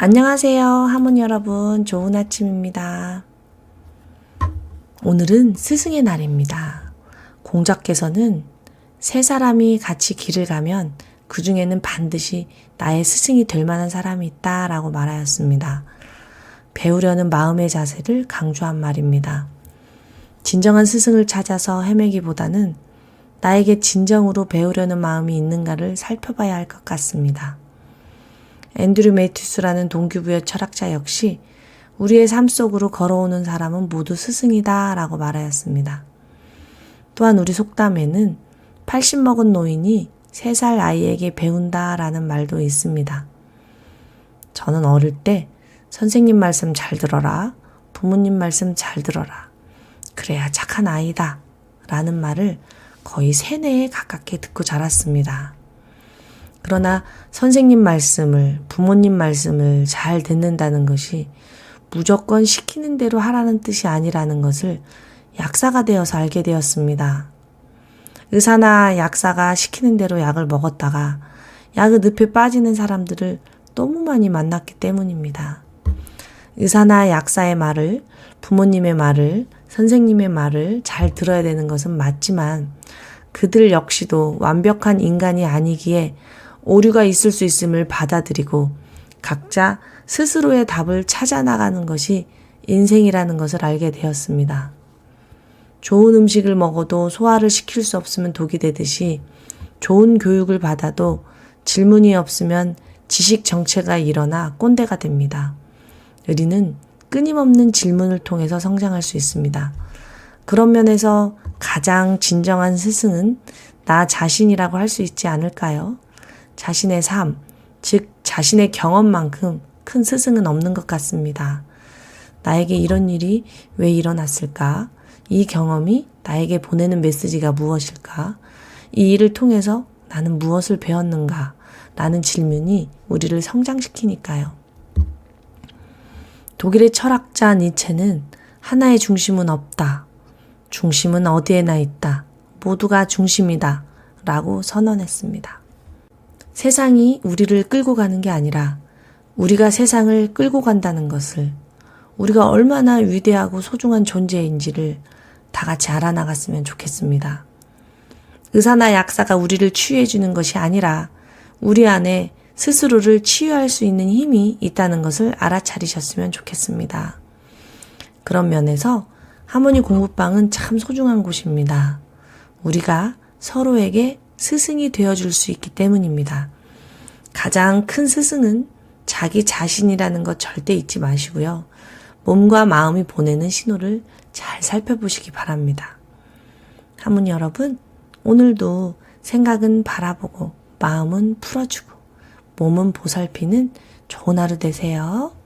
안녕하세요. 하모니 여러분. 좋은 아침입니다. 오늘은 스승의 날입니다. 공자께서는 세 사람이 같이 길을 가면 그 중에는 반드시 나의 스승이 될 만한 사람이 있다 라고 말하였습니다. 배우려는 마음의 자세를 강조한 말입니다. 진정한 스승을 찾아서 헤매기보다는 나에게 진정으로 배우려는 마음이 있는가를 살펴봐야 할 것 같습니다. 앤드류 메이투스라는 동기부여 철학자 역시 우리의 삶 속으로 걸어오는 사람은 모두 스승이다 라고 말하였습니다. 또한 우리 속담에는 80 먹은 노인이 3살 아이에게 배운다 라는 말도 있습니다. 저는 어릴 때 선생님 말씀 잘 들어라, 부모님 말씀 잘 들어라, 그래야 착한 아이다 라는 말을 거의 세뇌에 가깝게 듣고 자랐습니다. 그러나 선생님 말씀을, 부모님 말씀을 잘 듣는다는 것이 무조건 시키는 대로 하라는 뜻이 아니라는 것을 약사가 되어서 알게 되었습니다. 의사나 약사가 시키는 대로 약을 먹었다가 약의 늪에 빠지는 사람들을 너무 많이 만났기 때문입니다. 의사나 약사의 말을, 부모님의 말을, 선생님의 말을 잘 들어야 되는 것은 맞지만 그들 역시도 완벽한 인간이 아니기에 오류가 있을 수 있음을 받아들이고 각자 스스로의 답을 찾아 나가는 것이 인생이라는 것을 알게 되었습니다. 좋은 음식을 먹어도 소화를 시킬 수 없으면 독이 되듯이 좋은 교육을 받아도 질문이 없으면 지식 정체가 일어나 꼰대가 됩니다. 우리는 끊임없는 질문을 통해서 성장할 수 있습니다. 그런 면에서 가장 진정한 스승은 나 자신이라고 할 수 있지 않을까요? 자신의 삶, 즉 자신의 경험만큼 큰 스승은 없는 것 같습니다. 나에게 이런 일이 왜 일어났을까? 이 경험이 나에게 보내는 메시지가 무엇일까? 이 일을 통해서 나는 무엇을 배웠는가? 라는 질문이 우리를 성장시키니까요. 독일의 철학자 니체는 하나의 중심은 없다. 중심은 어디에나 있다. 모두가 중심이다. 라고 선언했습니다. 세상이 우리를 끌고 가는 게 아니라 우리가 세상을 끌고 간다는 것을 우리가 얼마나 위대하고 소중한 존재인지를 다 같이 알아나갔으면 좋겠습니다. 의사나 약사가 우리를 치유해주는 것이 아니라 우리 안에 스스로를 치유할 수 있는 힘이 있다는 것을 알아차리셨으면 좋겠습니다. 그런 면에서 하모니 공부방은 참 소중한 곳입니다. 우리가 서로에게 스승이 되어줄 수 있기 때문입니다. 가장 큰 스승은 자기 자신이라는 것 절대 잊지 마시고요. 몸과 마음이 보내는 신호를 잘 살펴보시기 바랍니다. 하모니 여러분, 오늘도 생각은 바라보고 마음은 풀어주고 몸은 보살피는 좋은 하루 되세요.